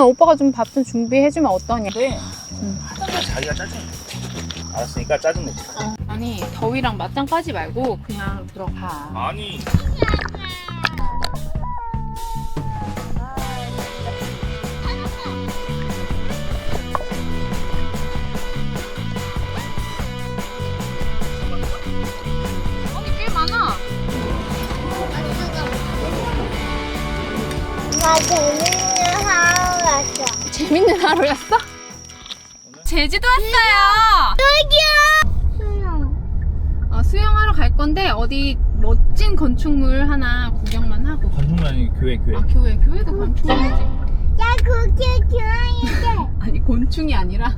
동안 오빠가 좀 밥 좀 준비해주면 어떠냐? 근데 응. 하다가 자기가 짜증. 알았으니까 짜증 내지. 아니 더위랑 맞짱 까지 말고 그냥 들어가. 아니. 언니 꽤 많아. 나 재밌는 하루 왔어. 재밌는 하루였어? 제주도 왔어요. 수영. 어, 수영하러 갈 건데 어디 멋진 건축물 하나 구경만 하고. 건축물 아니 교회 교회. 아 교회 교회도 건축물이지. 나 그게 좋아했는데. 아니 곤충이 아니라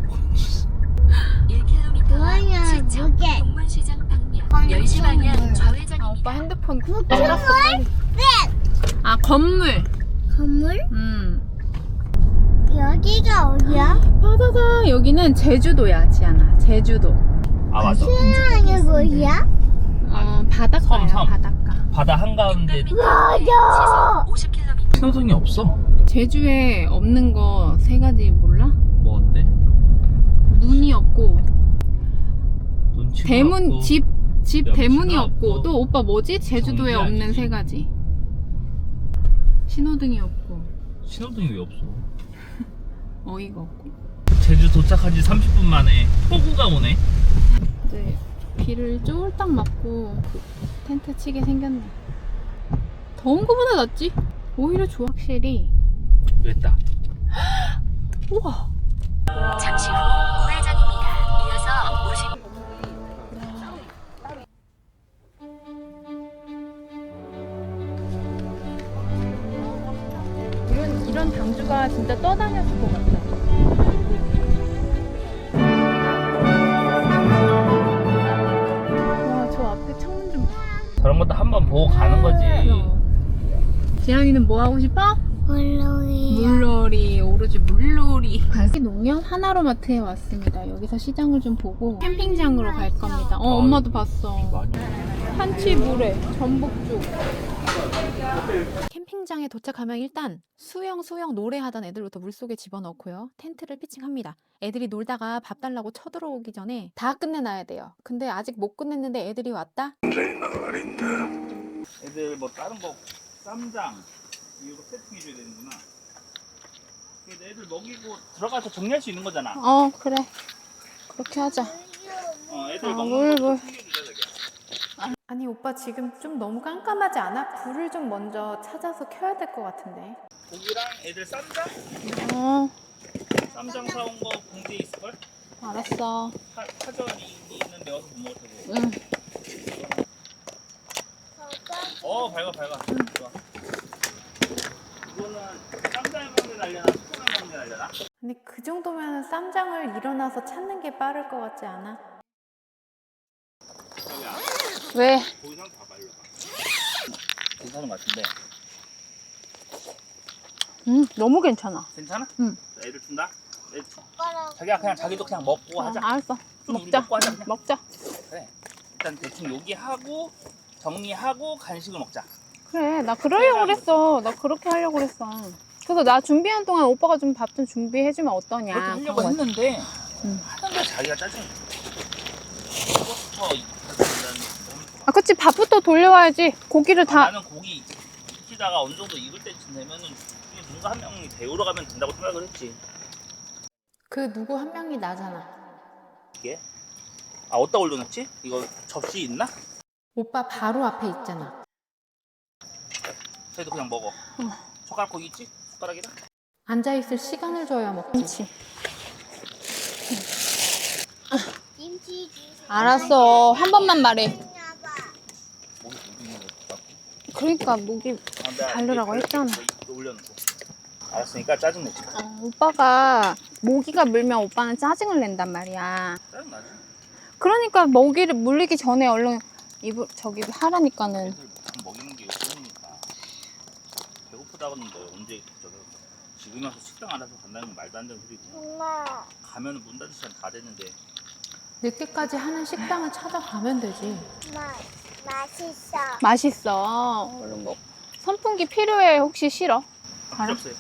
1km 뭐야, 시청 무게. 동문시장 방면 건축물. 10시 방향 아 좌회전입니다. 오빠 핸드폰 건축물? 찔렀어, 빨리. 아 건물. 건물? 음. 여기가 어디야? 바다다 여기는 제주도야 지안아 제주도. 아 맞아. 수영하는 곳이야? 어 바닷가야 섬, 섬. 바닷가. 바다 한가운데 맞아. 50km 신호등이 없어. 제주에 없는 거 세 가지 몰라? 뭔데? 문이 없고 눈치가 대문 없고. 집집 대문이 없고 없고. 또 오빠 뭐지 제주도에 없는 아니지. 세 가지 신호등이 없고 신호등이 왜 없어? 어이가 없고. 제주 도착한 지 30분 만에 폭우가 오네. 이제 비를 쫄딱 맞고 텐트 치게 생겼네. 더운 거보다 낫지? 오히려 좋아. 확실히. 됐다. 우와. 잠시 후 우회전입니다. 이어서 50 이런 이런 당주가 진짜 떠다녔을 것 같다 것도 한번 보고 가는 거지. 지안이는 뭐 하고 싶어? 물놀이야. 물놀이 오로지 물놀이 농협 하나로마트에 왔습니다 여기서 시장을 좀 보고 캠핑장으로 갈 겁니다 어 엄마도 봤어 많이. 한치 물회 전복죽 캠핑장에 도착하면 일단 수영 수영 노래하던 애들부터 물속에 집어넣고요. 텐트를 피칭합니다. 애들이 놀다가 밥 달라고 쳐들어오기 전에 다 끝내놔야 돼요. 근데 아직 못 끝냈는데 애들이 왔다? 애들 뭐 다른 거 쌈장 이거 세팅해 줘야 되는구나. 그래서 애들 먹이고 들어가서 정리할 수 있는 거잖아. 어 그래 그렇게 하자 어, 애들 아, 먹는 물, 거 물. 챙겨주자. 아니 오빠 지금 좀 너무 깜깜하지 않아? 불을 좀 먼저 찾아서 켜야 될 것 같은데. 고기랑 애들 쌈장? 어 쌈장 사온 거 봉지에 있을걸? 알았어 파, 파전이 있는 데 어서 못 먹을 테고. 응 어 밝아 밝아. 좋아. 이거는 쌈장에 먹는 게 날려나 스프에 먹는 게 날려나? 근데 그 정도면 쌈장을 일어나서 찾는 게 빠를 것 같지 않아? 왜? 괜찮은 것 같은데. 응 너무 괜찮아 괜찮아? 응. 애들 준다? 애들 줘. 자기가 그냥 자기도 그냥 먹고 어, 하자. 알았어 좀 우리 먹자 먹고 하자 그냥. 먹자 그래. 일단 대충 여기 하고 정리하고 간식을 먹자. 그래 나 그러려고 그랬어 나 그렇게 하려고 그랬어 그래서 나 준비하는 동안 오빠가 좀 밥 좀 준비해주면 어떠냐 그렇게 하려고 그런. 했는데 응. 하는데 자기가 짜증. 이것부터 아 그치 밥부터 돌려와야지 고기를 다 나는 고기 익히다가 어느 정도 익을 때쯤 되면은 누군가 한 명이 데우러 가면 된다고 생각을 했지. 그 누구 한 명이 나잖아. 이게 아 어디다 올려놨지? 이거 접시 있나? 오빠 바로 앞에 있잖아. 그래도 그냥 먹어. 젓가락 거기 있지? 숟가락이랑? 앉아있을 시간을 줘야 먹지. 김치 김치 주세요. 알았어 한 번만 말해 목이 목이 있는 거 같다. 그러니까 목이 아, 바르라고 했잖아. 올려놓고. 알았으니까 짜증 내지. 마. 어, 오빠가 모기가 물면 오빠는 짜증을 낸단 말이야 짜증 나지. 그러니까 모기를 물리기 전에 얼른 이불 저기 하라니까는 애들 먹이는 게 우선이니까. 배고프다 그러는데 언제 저기 지금 와서 식당 알아서 간다는 건 말도 안 되는 소리고. 엄마. 가면 은 문 닫을 시간 다 됐는데. 늦게까지 하는 식당을 찾아가면 되지. 엄마. 맛있어. 맛있어 얼른 먹 선풍기 필요해 혹시 싫어? 필요 없어요.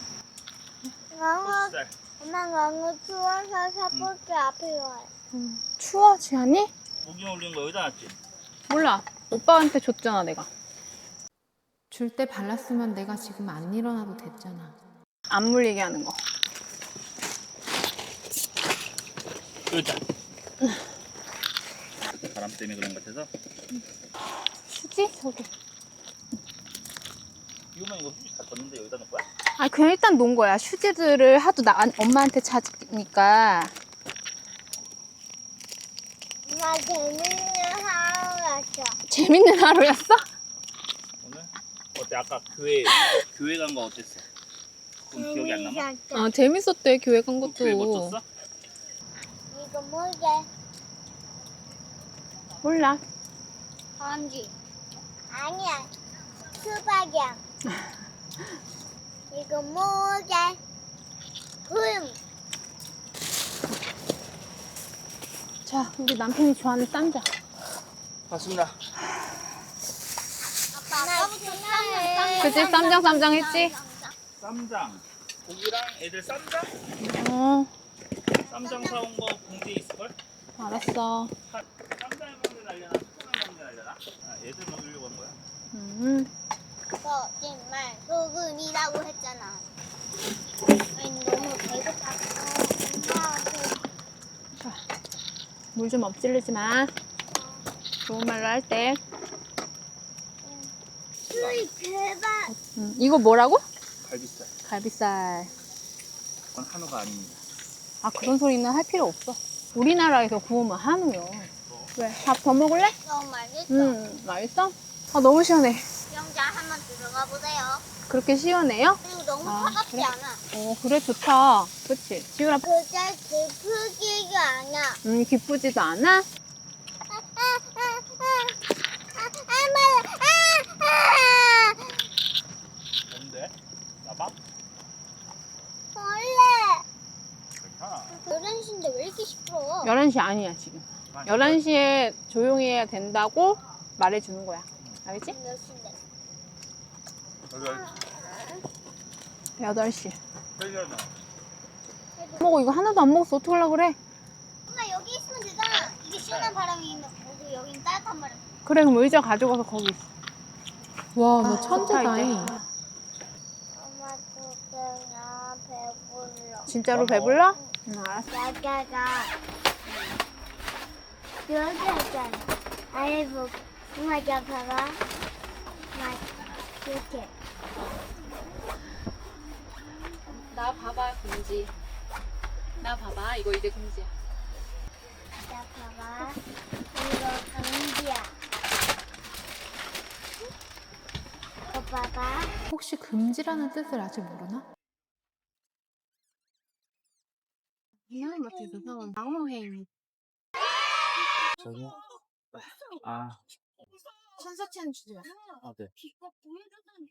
너무 쌀. 엄마 너무 추워서 사포트 앞에 와요. 추워 지안이? 모기 올린 거 여기다 놨지? 몰라. 오빠한테 줬잖아 내가. 줄 때 발랐으면 내가 지금 안 일어나도 됐잖아. 안 물리게 하는 거. 여기다. 바람 때문에 그런 것 같아서. 휴지 저기. 이거만 이거 휴지 다 뒀는데 여기다 놓을 거야? 아 그냥 일단 놓은 거야. 휴지들을 하도 나 엄마한테 찾으니까. 엄마 재밌는 하루 왔어. 재밌는 하루였어? 오늘? 어때? 아까 교회 교회 간 거 어땠어? 그건 기억이 안 남아? 재밌었어. 어 재밌었대 교회 간그 것도. 멋졌어? 이거 뭐게? 몰라. 반지. 아니야. 수박이야. 이거 뭐게? 금. 자 우리 남편이 좋아하는 쌈장. 맞습니다. 아빠 아까부터 쌈장 그치 쌈장 쌈장 했지? 쌈장. 고기랑 애들 쌈장? 어 쌈장 사온 거 봉지에 있을걸? 알았어. 한- 쌈장에 먹는 데 날려나? 날려나? 아, 애들 먹이려고 한 거야? 음. 거짓말 소금이라고 했잖아. 아니 너무 배고파. 엄마 물좀 엎질르지 마. 좋은 말로 할 때. 수이 대박. 음, 이거 뭐라고? 갈비살. 갈비살. 그건 한우가 아닙니다. 아 그런 소리는 할 필요 없어. 우리나라에서 구우면 한우요. 왜? 밥 더 먹을래? 너무 맛있어. 음, 맛있어? 아 너무 시원해. 수영장 한번 들어가 보세요. 그렇게 시원해요? 그리고 너무 아, 차갑지 그래? 않아. 어 그래 좋다. 그치? 지우라 그게 깊으지가 않아. 음 기쁘지도 않아? 아, 아, 아, 아, 아, 말라. 아, 아. 뭔데? 나봐? 원래 괜찮아. 11시인데 왜 이렇게 시끄러워? 11시 아니야 지금. 11시에 조용히 해야 된다고 말해주는 거야. 알겠지? 몇 시인데? 8시. 헬리나. 먹어 이거 하나도 안 먹었어. 어떡하려고 그래? 엄마 여기 있으면 되잖아. 이게 시원한 바람이 있는 거고 여기는 따뜻한 바람. 그래 그럼 의자 가져가서 거기 있어. 와, 너 아, 천재다 잉. 엄마 그때 나 배불러. 진짜로 어, 배불러? 응 알았어. 야자가 여기 봐봐. 이렇게. 나 봐봐, 금지. 나 봐봐, 이거 이제 금지야. 자 봐봐. 이거 강지야. 이거 봐봐. 혹시 금지라는 뜻을 아직 모르나? 하나님한테 조상은 방어해. 저기요? 아, 천사치는 주지 마. 아, 네.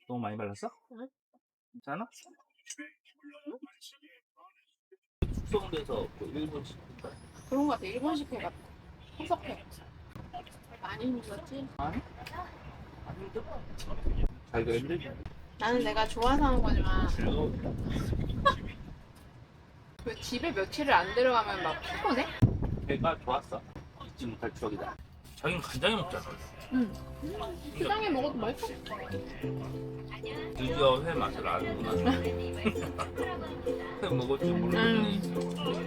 너무 많이 발랐어? 괜찮아? 숙성돼서 그 일본식 그런 거 같아. 일본식 회 같아. 호석회. 많이 힘들었지? 아니? 안 힘들어? 자기가 힘들지? 나는 내가 좋아서 하는 거지만 즐거워 왜 집에 며칠을 안 들어가면 막 피곤해? 배가 좋았어 잊지 못할 추억이다. 자기는 간장에 먹잖아. 응. 시장에 먹어도 맛있어. 드디어 회 맛을 아는구나. 회 먹을 줄 모르더니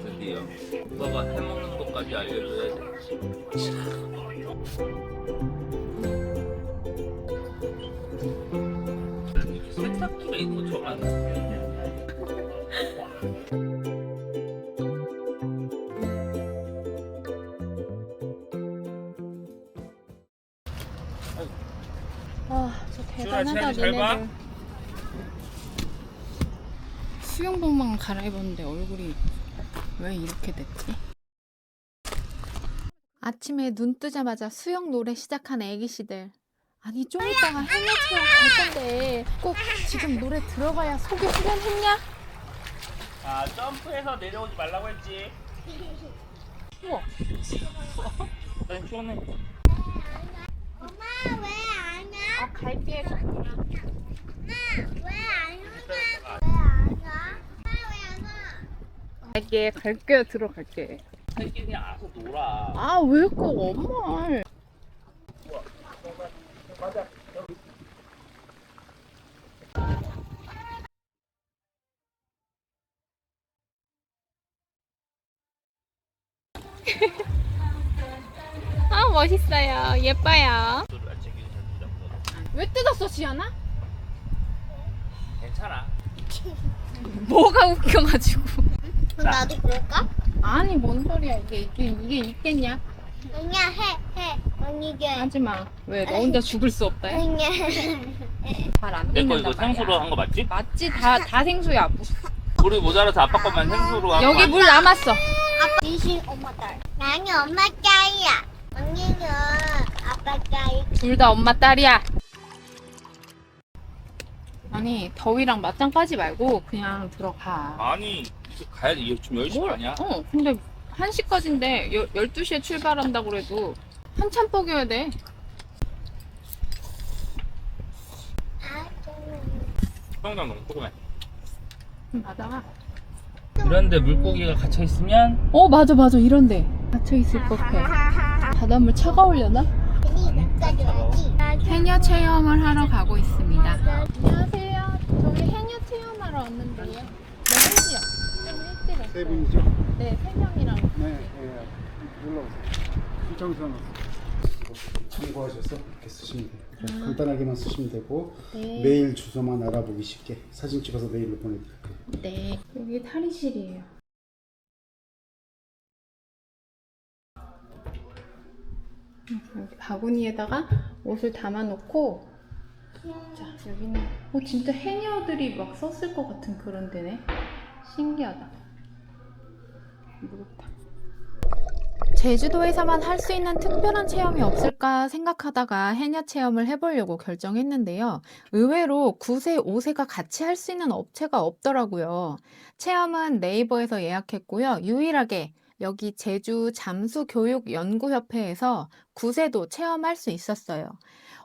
드디어. 오빠가 해 먹는 것까지 알려줘야 돼. 세탁기가 있는 거 처음 잘 봐. 수영복만 갈아입었는데 얼굴이 왜 이렇게 됐지? 아침에 눈 뜨자마자 수영 노래 시작한 애기씨들. 아니, 좀 이따가 해외 체험 갈 건데 꼭 지금 노래 들어가야 속이 후련했냐? 아 점프해서 내려오지 말라고 했지 우와. 난 시원해 엄마 왜? 아, 갈게. 엄마 왜안 오냐고? 왜안 와? 엄마 왜안 갈게 갈게 들어갈게 새끼 그냥 알아서 놀아. 아 왜 꼭 엄마를 아 멋있어요 예뻐요 왜 뜯었어 지연아? 괜찮아. 뭐가 웃겨가지고 그럼 나도 그럴까? 아니 뭔 소리야 이게 이게, 이게 있겠냐 그냥 해, 해. 언니게. 하지 마 왜 너 혼자 죽을 수 없다 그냥. 잘안 내 거 이거 생수로 한 거 맞지? 맞지 다, 다 생수야 물이 모자라서 아빠 것만 생수로 한 거. 여기 물 남았어 아빠 대신 엄마 딸. 나는 엄마 딸이야. 언니는 아빠 딸. 둘 다 엄마 딸이야. 아니 더위랑 맞짱 까지 말고 그냥 들어가. 아니 이제 가야지. 이거 지금 10시 뭘? 반이야. 어 근데 1시까지인데 12시에 출발한다고 그래도 한참 뻐겨야 돼. 아, 수영장 너무 조그매. 맞아. 이런데 물고기가 갇혀 있으면 어 맞아 맞아 이런데 갇혀 있을 법해. 바닷물 차가울려나? 해녀 체험을 하러 가고 있습니다. 안녕하세요. 저희 해녀 체험하러 왔는데요. 몇 분이요? 좀 일찍 세 왔어요. 분이죠? 네, 세 명이랑. 네, 네. 눌러보세요. 신청서는 참고하셔서 이렇게 쓰시면 돼요. 그냥 간단하게만 쓰시면 되고 네. 메일 주소만 알아보기 쉽게 사진 찍어서 메일로 보내드릴게요. 네. 여기 탈의실이에요. 여기 바구니에다가 옷을 담아놓고 자 여기는 어 진짜 해녀들이 막 썼을 것 같은 그런 데네 신기하다 무겁다 제주도에서만 할 수 있는 특별한 체험이 없을까 생각하다가 해녀 체험을 해보려고 결정했는데요. 의외로 9세, 5세가 같이 할 수 있는 업체가 없더라고요. 체험은 네이버에서 예약했고요. 유일하게 여기 제주 잠수교육연구협회에서 9세도 체험할 수 있었어요.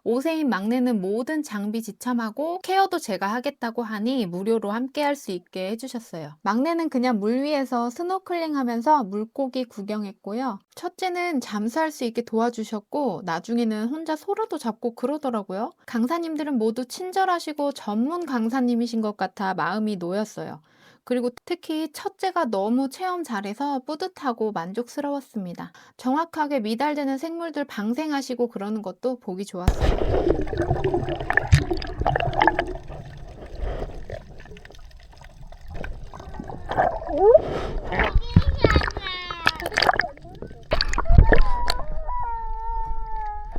5세인 막내는 모든 장비 지참하고 케어도 제가 하겠다고 하니 무료로 함께 할 수 있게 해주셨어요. 막내는 그냥 물 위에서 스노클링 하면서 물고기 구경했고요. 첫째는 잠수할 수 있게 도와주셨고, 나중에는 혼자 소라도 잡고 그러더라고요. 강사님들은 모두 친절하시고 전문 강사님이신 것 같아 마음이 놓였어요. 그리고 특히 첫째가 너무 체험 잘해서 뿌듯하고 만족스러웠습니다. 정확하게 미달되는 생물들 방생하시고 그러는 것도 보기 좋았어요.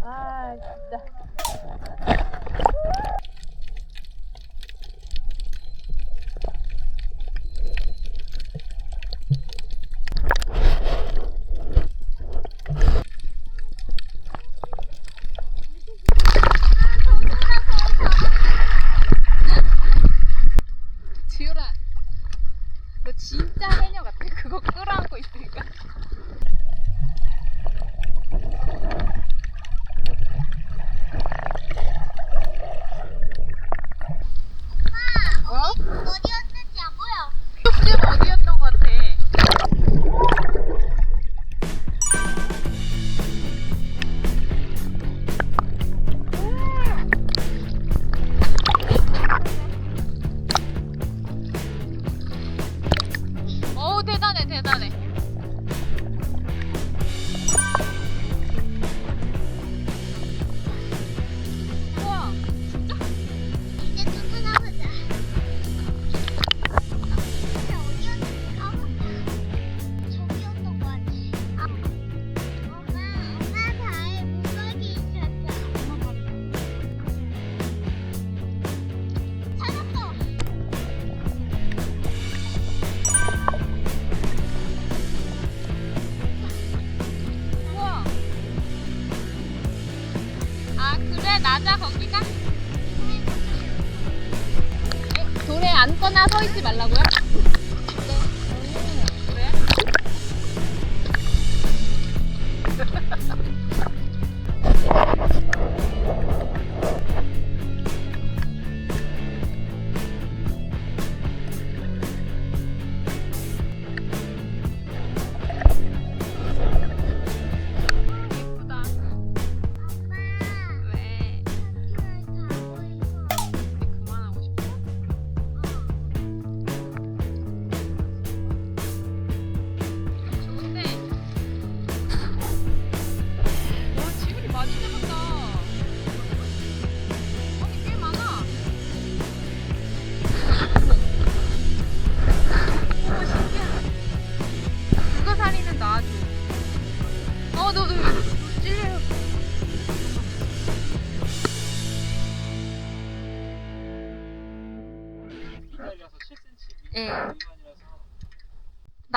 아 진짜 아 그래 낮아 거기가? 에, 돌에 앉거나 서 있지 말라고요?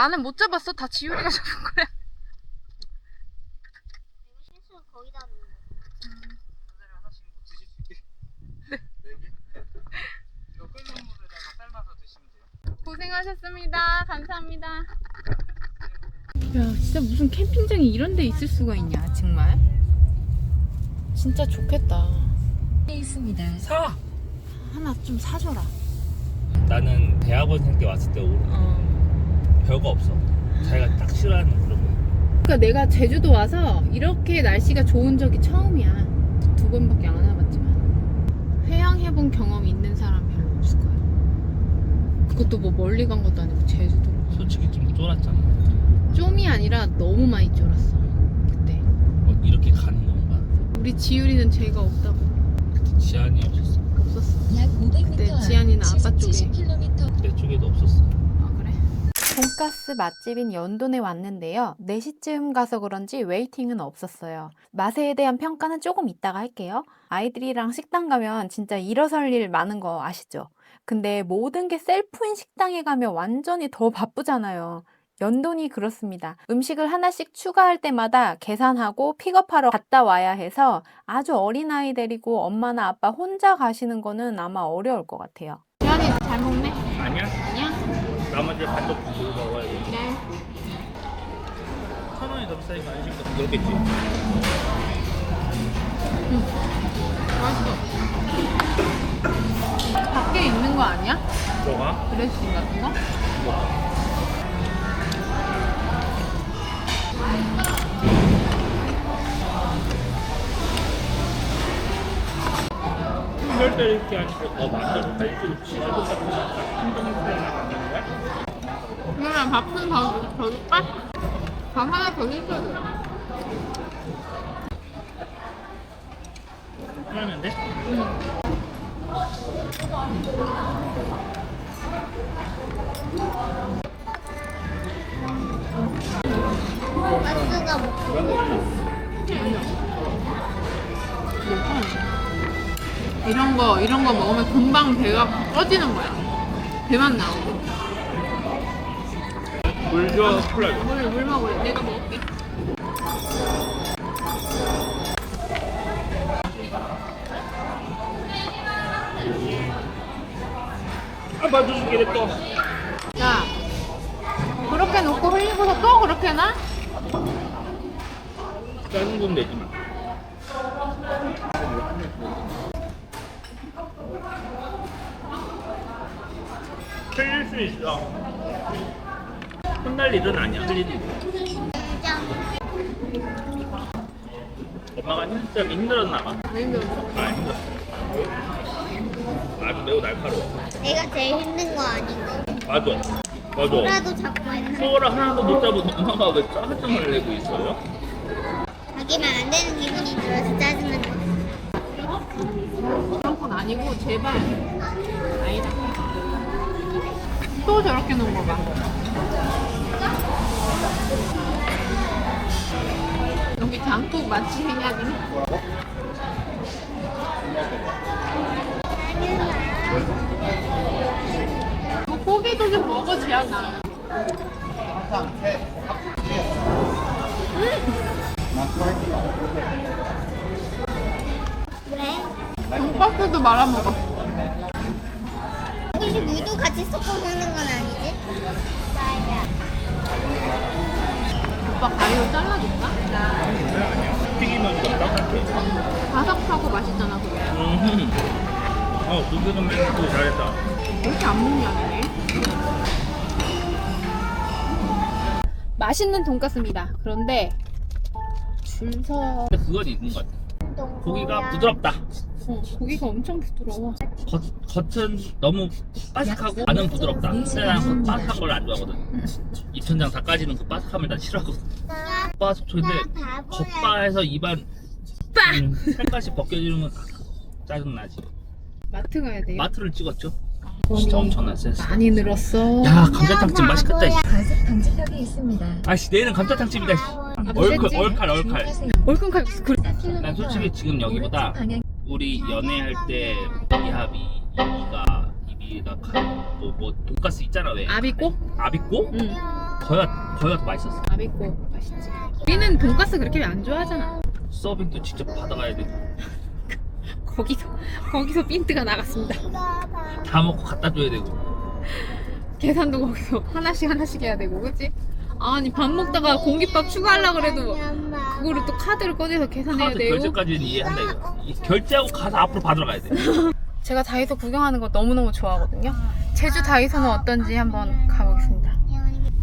나는 못 잡았어. 다 지율이가 잡은 거야. 실수로 거기다 놓은 거. 선생님 하나씩 뭐 드실 수 있게. 네 개? 이거 끓는 물에다가 삶아서 드시면 돼요. 고생하셨습니다. 감사합니다. 야, 진짜 무슨 캠핑장이 이런 데 있을 수가 있냐, 정말. 진짜 좋겠다. 있습니다. 사! 하나 좀 사줘라. 나는 대학원생 때 왔을 때 오- 어. 별거 없어. 자기가 딱 싫어하는 그런 거. 그러니까 내가 제주도 와서 이렇게 날씨가 좋은 적이 처음이야. 두 번밖에 안 와봤지만. 해양해본 경험이 있는 사람 별로 없을 거야. 그것도 뭐 멀리 간 것도 아니고 제주도. 솔직히 좀 쫄았잖아. 좀이 아니라 너무 많이 쫄았어. 그때. 어, 이렇게 가는 건가? 우리 지율이는 죄가 없다고. 그때 지안이 없었어. 없었어. 약 500m 그때 지안이는 아빠 쪽에. 70km 내 쪽에도 없었어. 돈가스 맛집인 연돈에 왔는데요. 4시쯤 가서 그런지 웨이팅은 없었어요. 맛에 대한 평가는 조금 이따가 할게요. 아이들이랑 식당 가면 진짜 일어설 일 많은 거 아시죠? 근데 모든 게 셀프인 식당에 가면 완전히 더 바쁘잖아요. 연돈이 그렇습니다. 음식을 하나씩 추가할 때마다 계산하고 픽업하러 갔다 와야 해서 아주 어린아이 데리고 엄마나 아빠 혼자 가시는 거는 아마 어려울 것 같아요. 지율이 잘 먹네? 아니야? 나머지 반도 두고 먹어야 돼. 네. 천 원이 더 비싸니까 안심도 그렇겠지. 맛있어. 밖에 있는 거 아니야? 뭐가? 드레싱 같은 거? 이 럴때 이렇게 하니까 더 거야? 그러면 밥좀 더, 더 줄까? 밥 하나 더 줄까? 하면 돼? 가스가 먹고. 이런 거, 이런 거 먹으면 금방 배가 꺼지는 거야. 배만 나오고. 물 줘, 콜라 줘. 물, 물 먹을래. 내가 먹을게. 아, 봐줄게, 또. 야, 그렇게 놓고 흘리고서 또 그렇게 놔? 작은 건 내지 마. 틀릴 수 있어. 혼날 일은 아니야. 엄마가 진짜 힘들었나 봐. 왜 힘들어? 아, 힘들었어. 아주 매우 날카로워. 내가 제일 힘든 거 아니고. 맞아. 맞아. 소라도 잡고 했는데. 소라 하나도 못 잡은 엄마가 왜 짜증을 내고 있어요? 자기만 안 되는 기분이 들어서 짜증을 내. 그런 건 아니고, 제발. 아니다. 또 저렇게 놓은 거 봐. 여기 장국 맛집이냐, 니? 뭐 고기도 좀 먹어, 지않아 왜? 돈가스도 말아 먹어. 혹시 물도 같이 섞어 먹는 건 아니지? 맞아. 오빠 가위로 잘라줄까? 튀기면 좀 딱딱해. 바삭하고 맛있잖아, 그게. 음. 어, 두개는 맹고 잘했다. 왜 이렇게 안 먹냐, 니 맛있는 돈가스입니다. 그런데 줄 서... 근데 그건 있는 것 같아. 고기가 부드럽다. 어, 고기가 엄청 부드러워. 겉, 겉은 너무 바삭하고 안은 부드럽다. 근데 난그 바삭한 걸 안 좋아하거든. 입천장 다 까지는 그 바삭함을 난 싫어하거든. 바삭 근데 겉바에서 입안 음, 살갗이 벗겨지는 건 짜증나지. 마트 가야 돼요? 마트를 찍었죠. 진짜 엄청난 센스. 많이 늘었어. 야 감자탕집 맛있겠다. 씨. 과습 방지턱이 있습니다. 아씨 내일은 감자탕집이다. 씨. 아, 얼칼 무슨 얼칼 얼칼. 얼큰칼 그난 솔직히 지금 여기보다 방향 우리 연애할 때 이합이 이가 이비가 뭐뭐 돈가스 있잖아 왜 아비꼬? 아비꼬? 응. 거기가 거기가 더 맛있었어. 아비꼬 맛있지. 우리는 돈가스 그렇게 안 좋아하잖아. 서빙도 직접 받아가야 되고 거기서 거기서 핀트가 나갔습니다. 다 먹고 갖다 줘야 되고. 계산도 거기서 하나씩 하나씩 해야 되고, 그치? 아니 밥 먹다가 공깃밥 추가하려 그래도 그거를 또 카드를 꺼내서 계산해야 카드. 결제까지는 이해한다 이거. 이 결제하고 가서 앞으로 받으러 가야 돼. 제가 다이소 구경하는 거 너무너무 좋아하거든요. 제주 다이소는 어떤지 한번 가보겠습니다.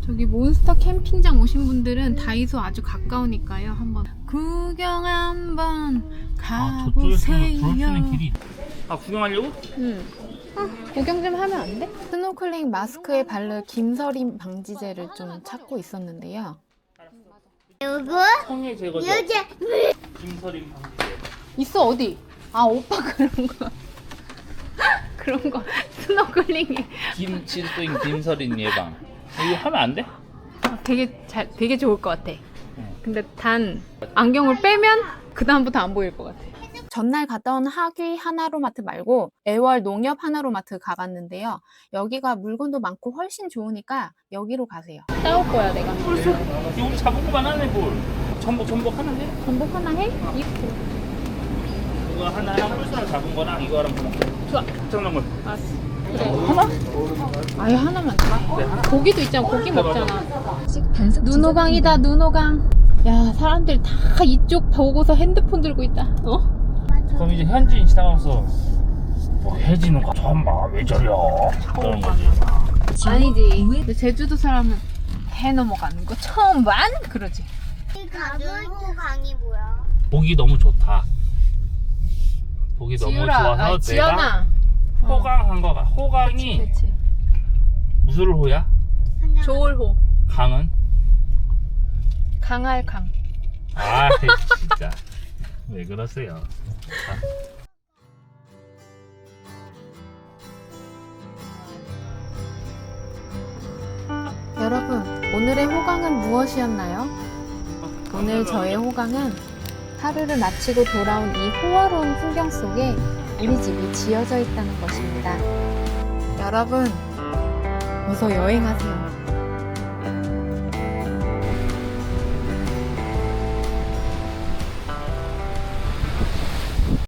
저기 몬스터 캠핑장 오신 분들은 다이소 아주 가까우니까요. 한번 구경 한번 아 가보세요. 아 구경하려고? 응. 어, 구경 좀 하면 안 돼? 스노클링 마스크에 바를 김서림 방지제를 좀 찾고 있었는데요. 요거 성에 제거제. 여자 김서림 방지제. 있어 어디? 아 오빠 그런 거 그런 거 스노클링에 김칠도인 김서린 예방. 이거 하면 안 돼? 아, 되게 잘 되게 좋을 것 같아. 근데 단 안경을 빼면 그 다음부터 안 보일 것 같아. 전날 갔던 하귀 하나로마트 말고 애월 농협 하나로마트 가봤는데요. 여기가 물건도 많고 훨씬 좋으니까 여기로 가세요. 싸울 거야 내가. 벌써 이거 우리 잡은 거만 하네 뭘. 전복 전복 하나 해? 전복 하나 해? 이 이거 하나랑 풀스랑 잡은 거랑 이거랑 뭐 좋아. 정난 걸. 알았어. 그래. 하나? 아예 하나만 줘. 고기도 있잖아. 고기 먹잖아. 아직 단속 눈호강이다 눈호강. 야 사람들 다 이쪽 보고서 핸드폰 들고 있다. 어? 그럼 이제 현지인 지나가면서 뭐 혜진은 전봐왜 저려? 그런 거지. 아니지. 근데 제주도 사람은 해 넘어가는 거 처음 반 그러지. 가bur고 강이 뭐야? 보기 너무 좋다. 보기 너무 지유라, 좋아서 아니, 내가 지연아. 호강한 거가 호강이 그렇지. 무슨 호야? 조을호. 강은? 강할 강. 아 진짜 왜 그러세요? 여러분, 오늘의 호강은 무엇이었나요? 오늘 저의 호강은 하루를 마치고 돌아온 이 호화로운 풍경 속에 우리 집이 지어져 있다는 것입니다. 여러분, 어서 여행하세요.